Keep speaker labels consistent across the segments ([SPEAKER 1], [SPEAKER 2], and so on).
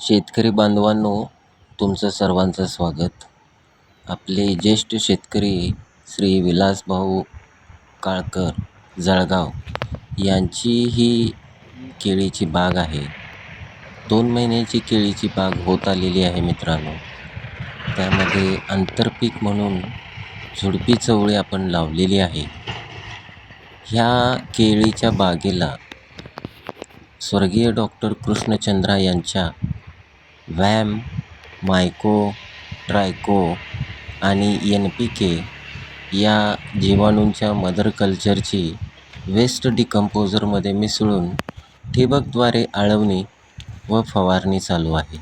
[SPEAKER 1] शेतकरी बांधवांनो तुमचं सर्वांचं स्वागत. आपले ज्येष्ठ शेतकरी श्री विलासभाऊ काळकर जळगाव यांची ही केळीची बाग आहे. दोन महिन्याची केळीची बाग होत आलेली आहे मित्रांनो. त्यामध्ये आंतरपीक म्हणून झुडपी चवळी आपण लावलेली आहे. ह्या केळीच्या बागेला स्वर्गीय डॉक्टर कृष्णचंद्रा यांच्या व्हॅम मायको ट्रायको आणि एन पी के या जीवाणूंच्या मदर कल्चरची वेस्ट डिकम्पोजरमध्ये मिसळून ठिबकद्वारे आळवणी व फवारणी चालू आहे.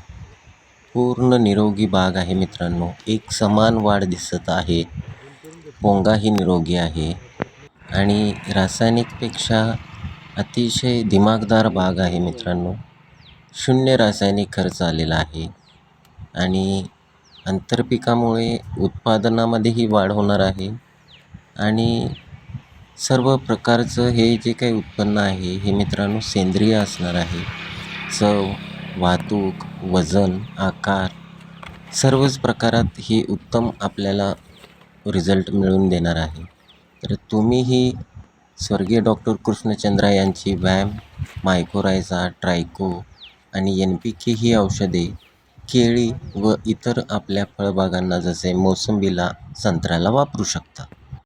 [SPEAKER 1] पूर्ण निरोगी बाग आहे मित्रांनो. एक समान वाढ दिसत आहे. पोंगाही निरोगी आहे. आणि रासायनिकपेक्षा अतिशय दिमागदार बाग आहे मित्रांनो. शून्य रासायनिक खर्च आलेला आहे आणि आंतरपिकामुळे उत्पादनामध्येही वाढ होणार आहे आणि सर्व प्रकारचं हे जे काही उत्पन्न आहे हे मित्रांनो सेंद्रिय असणार आहे. चव वाहतूक वजन आकार सर्वच प्रकारात हे उत्तम आपल्याला रिझल्ट मिळवून देणार आहे. तर तुम्हीही स्वर्गीय डॉक्टर कृष्णचंद्रा यांची व्यायाम मायकोरायझा ट्रायको आणि एन पी के ही औषधे केळी व इतर आपल्या फळबागांना जसे मोसंबीला संत्र्याला वापरू शकता